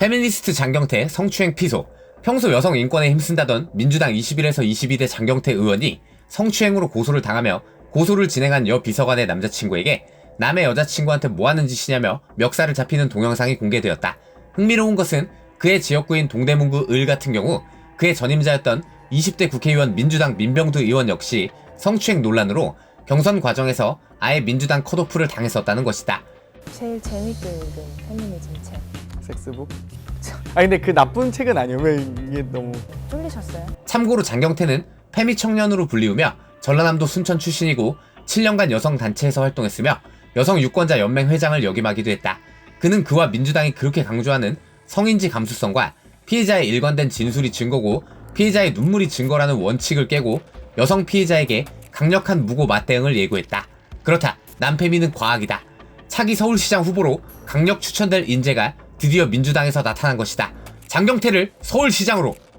페미니스트 장경태 성추행 피소. 평소 여성 인권에 힘쓴다던 민주당 21에서 22대 장경태 의원이 성추행으로 고소를 당하며 고소를 진행한 여 비서관의 남자친구에게 남의 여자친구한테 뭐하는 짓이냐며 멱살을 잡히는 동영상이 공개되었다. 흥미로운 것은 그의 지역구인 동대문구 을 같은 경우 그의 전임자였던 20대 국회의원 민주당 민병두 의원 역시 성추행 논란으로 경선 과정에서 아예 민주당 컷오프를 당했었다는 것이다. 제일 재밌게 읽은 페미니즘 책 섹스북? 아 근데 그 나쁜 책은 아니에요. 왜 이게 너무 쫄리셨어요? 참고로 장경태는 페미 청년으로 불리우며 전라남도 순천 출신이고 7년간 여성 단체에서 활동했으며 여성 유권자 연맹 회장을 역임하기도 했다. 그는 그와 민주당이 그렇게 강조하는 성인지 감수성과 피해자의 일관된 진술이 증거고 피해자의 눈물이 증거라는 원칙을 깨고 여성 피해자에게 강력한 무고 맞대응을 예고했다. 그렇다. 남페미는 과학이다. 차기 서울시장 후보로 강력 추천될 인재가 드디어 민주당에서 나타난 것이다. 장경태를 서울시장으로